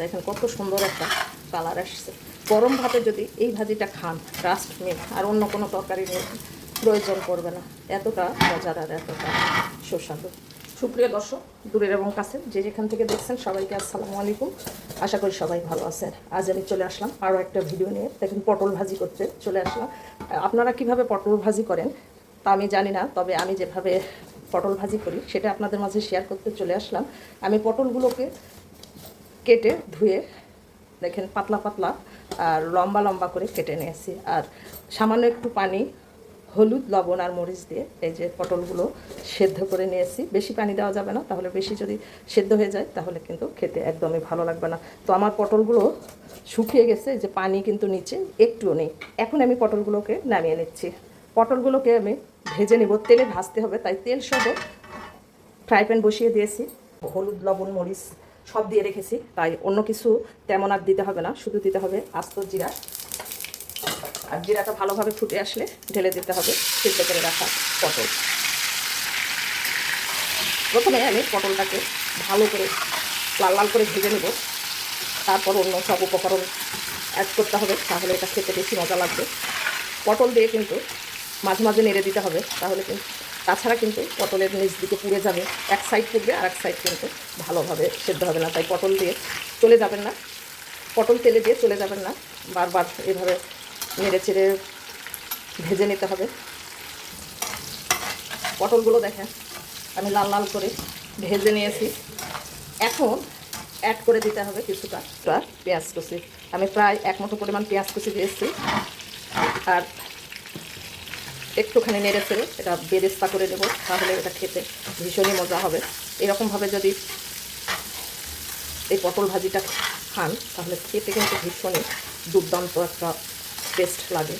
দেখেন কত সুন্দর একটা কালার আসছে। গরম ভাতে যদি এই ভাজিটা খান ট্রাস্ট মিল আর অন্য কোনো তরকারি নিয়ে প্রয়োজন পড়বে না। এতটা মজার আর এতটা সুস্বাদু। সুপ্রিয় দর্শক, দূরের এবং কাছে যে যেখান থেকে দেখছেন সবাইকে আসসালামু আলাইকুম। আশা করি সবাই ভালো আছেন। আজ আমি চলে আসলাম আরও একটা ভিডিও নিয়ে। দেখুন পটল ভাজি করতে চলে আসলাম। আপনারা কীভাবে পটল ভাজি করেন তা আমি জানি না, তবে আমি যেভাবে পটল ভাজি করি, সেটা আপনাদের মাঝে শেয়ার করতে চলে আসলাম। আমি পটলগুলোকে কেটে ধুয়ে দেখেন পাতলা পাতলা আর লম্বা লম্বা করে কেটে নিয়েছি। আর সামান্য একটু পানি, হলুদ, লবণ আর মরিচ দিয়ে এই যে পটলগুলো সেদ্ধ করে নিয়েছি। বেশি পানি দেওয়া যাবে না, তাহলে বেশি যদি সেদ্ধ হয়ে যায়, তাহলে কিন্তু খেতে একদমই ভালো লাগবে না। তো আমার পটলগুলো শুকিয়ে গেছে যে পানি কিন্তু নিচে একটুও নেই। এখন আমি পটলগুলোকে নামিয়ে নিচ্ছি। পটলগুলোকে আমি ভেজে নেব। তেলে ভাজতে হবে, তাই তেল সহ ফ্রাই প্যান বসিয়ে দিয়েছি। হলুদ, লবণ, মরিচ সব দিয়ে রেখেছি, তাই অন্য কিছু তেমন আর দিতে হবে না, শুধু দিতে হবে আস্ত জিরা। আর জিরাটা ভালোভাবে ফুটে আসলে ঢেলে দিতে হবে, সিদ্ধ করে রাখা পটল। প্রথমে আমি পটলটাকে ভালো করে লাল লাল করে ভেজে নেব। তারপর অন্য সব উপকরণ অ্যাড করতে হবে, তাহলে এটা খেতে বেশি মজা লাগবে। পটল দিয়ে কিন্তু মাঝে মাঝে নেড়ে দিতে হবে, তাহলে কিন্তু তাছাড়া কিন্তু পটলের নিচ দিকে পুড়ে যাবে। এক সাইড পুড়বে আর এক সাইড কিন্তু ভালোভাবে সেদ্ধ হবে না। তাই পটল দিয়ে চলে যাবেন না। পটল তেলে দিয়ে চলে যাবেন না। বারবার এভাবে নেড়ে চেড়ে ভেজে নিতে হবে। পটলগুলো দেখেন, আমি লাল লাল করে ভেজে নিয়েছি। এখন অ্যাড করে দিতে হবে কিছুটা পেঁয়াজ কুচি। আমি প্রায় এক মুঠো পরিমাণ পেঁয়াজ কুচি দিয়েছি আর একটুখানি নেড়ে ফেলে এটা বেরেস্তা করে দেবো তাহলে এটা খেতে ভীষণই মজা হবে। এরকমভাবে যদি এই পটল ভাজিটা খান, তাহলে খেতে কিন্তু ভীষণই দুর্দান্ত একটা টেস্ট লাগে।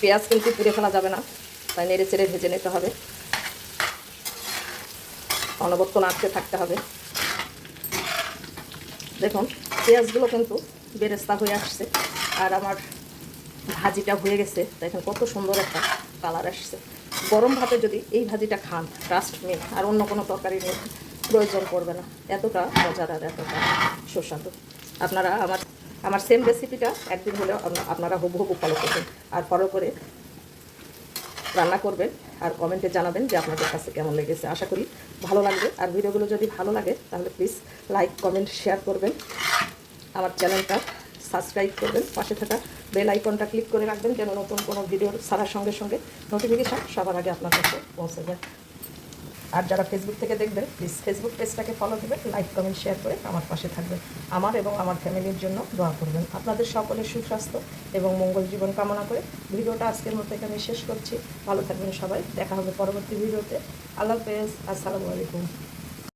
পেঁয়াজ কিন্তু পুড়ে ফেলা যাবে না, তাই নেড়ে চেড়ে ভেজে নিতে হবে। অনবর্ত নাড়তে থাকতে হবে। দেখুন, পেঁয়াজগুলো কিন্তু বেরেস্তা হয়ে আসছে। আর আমার ভাজিটা হয়ে গেছে দেখেন কত সুন্দর একটা কালার আসছে। গরম ভাতে যদি এই ভাজিটা খান ট্রাস্ট মিল আর অন্য কোনো তরকারি নিয়ে, প্রয়োজন পড়বে না। এতটা মজার আর এতটা সুস্বাদু। আপনারা আমার আমার সেম রেসিপিটা একদিন হলেও আপনা- আপনারা হুবহু ফলো করবেন। আর ফলো করে রান্না করবেন, আর কমেন্টে জানাবেন যে আপনাদের কাছে কেমন লেগেছে। আশা করি ভালো লাগবে। আর ভিডিওগুলো যদি ভালো লাগে, তাহলে প্লিজ লাইক কমেন্ট শেয়ার করবেন। আমার চ্যানেলটা সাবস্ক্রাইব করবেন, পাশে থাকা বেল আইকনটা ক্লিক করে রাখবেন যেন নতুন কোনো ভিডিও ছাড়ার সঙ্গে সঙ্গে নোটিফিকেশান সবার আগে আপনার কাছে পৌঁছে যায়। আর যারা ফেসবুক থেকে দেখবেন প্লিজ ফেসবুক পেজটাকে ফলো দেবেন লাইক কমেন্ট শেয়ার করে আমার পাশে থাকবেন। আমার এবং আমার ফ্যামিলির জন্য দোয়া করবেন। আপনাদের সকলের সুস্বাস্থ্য এবং মঙ্গল জীবন কামনা করে ভিডিওটা আজকের মতো এখানে শেষ করছি। ভালো থাকবেন সবাই। দেখা হবে পরবর্তী ভিডিওতে। আল্লাহ হাফেজ। আসসালামু আলাইকুম।